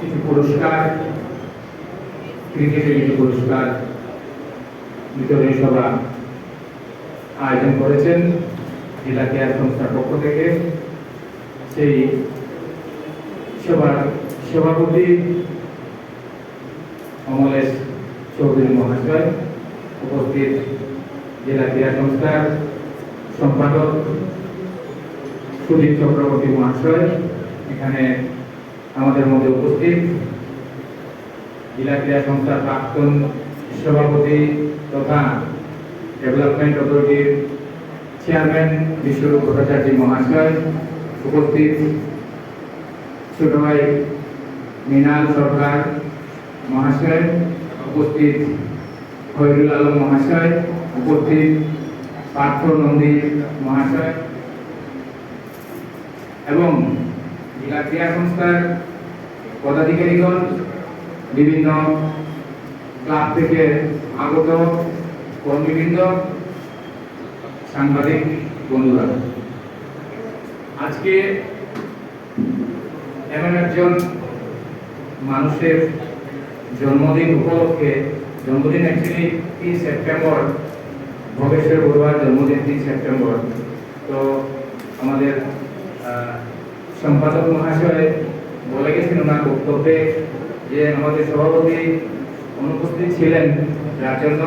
কিছু পুরস্কার ক্রিকেটের কিছু পুরস্কার বিতরণী সভা আয়োজন করেছেন জেলা কেয়ার সংস্থার পক্ষ থেকে। সেই সেবার সভাপতি অমলেশ চৌধুরী মহাশয় উপস্থিত জেলা ক্রীড়া সংস্থার সম্পাদক সুদীপ চক্রবর্তী মহাশয়। এখানে আমাদের মধ্যে উপস্থিত। জেলা ক্রীড়া সংস্থার প্রাক্তন সভাপতি তথা ডেভেলপমেন্ট অথরিটির চেয়ারম্যান বিশ্বরূপ ভট্টাচার্য মহাশয় উপস্থিত। ছোট ভাই মৃণাল সরকার মহাশয় উপস্থিত। খৈরুল আলম মহাশয় উপস্থিত। পার্থ নন্দী মহাশয় এবং জেলা ক্রীড়া সংস্থার পদাধিকারীগণ বিভিন্ন ক্লাব থেকে আগত কর্মীবৃন্দ, সাংবাদিক বন্ধুরা। আজকে এমন একজন মানুষের জন্মদিন উপলক্ষে, জন্মদিন অ্যাকচুয়ালি তিন সেপ্টেম্বর ভবেশ্বর বড়ুয়ার জন্মদিন তিন সেপ্টেম্বর। তো আমাদের সম্পাদক মহাশয় বলে গেছেন ওনার বক্তব্যে যে আমাদের সভাপতি অনুপস্থিত ছিলেন যার জন্য